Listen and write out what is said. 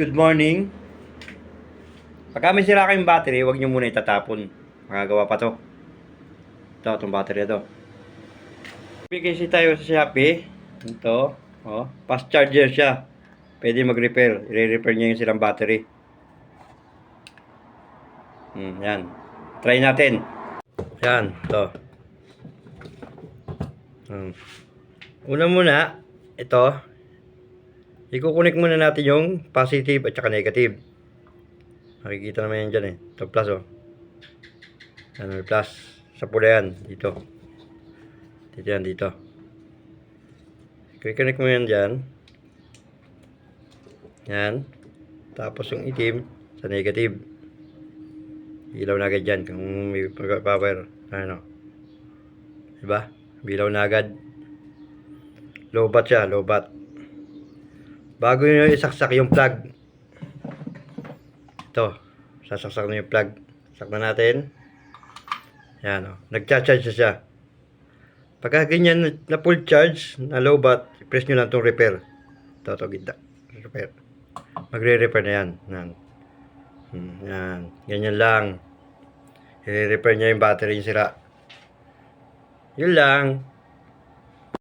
good morning. Pagka may sira kayong battery, huwag nyo muna itatapon. Makagawa pa to. Ito, itong battery na to. Bigay si tayo sa Shopee. Ito, oh, fast charger siya. Pwede mag-repair. I-repair niya yung silang battery. Hmm, yan. Try natin. Yan, to. Hmm. Una muna, ito, ikukunik muna natin yung positive at saka negative. Makikita naman yan dyan eh. Ito plus oh. Ano plus. Sa pula yan. Dito. Dito yan dito. Kikonik mo yan dyan. Yan. Tapos yung itim sa negative. Ilaw na agad dyan kung may power. Ano. Diba? Bilaw na agad. Lobat siya, lobat. Bago nyo isaksak yung plug. Ito, sasaksak na yung plug. Saktan natin. Yan o. Nagcha-charge na siya. Pagka ganyan na full charge, na low bat, press nyo lang itong repair. Ito, ito, gitna. Repair. Magre-repair na yan. Yan. Hmm, yan. Ganyan lang. I-repair niya yung battery yung sira. Yun lang.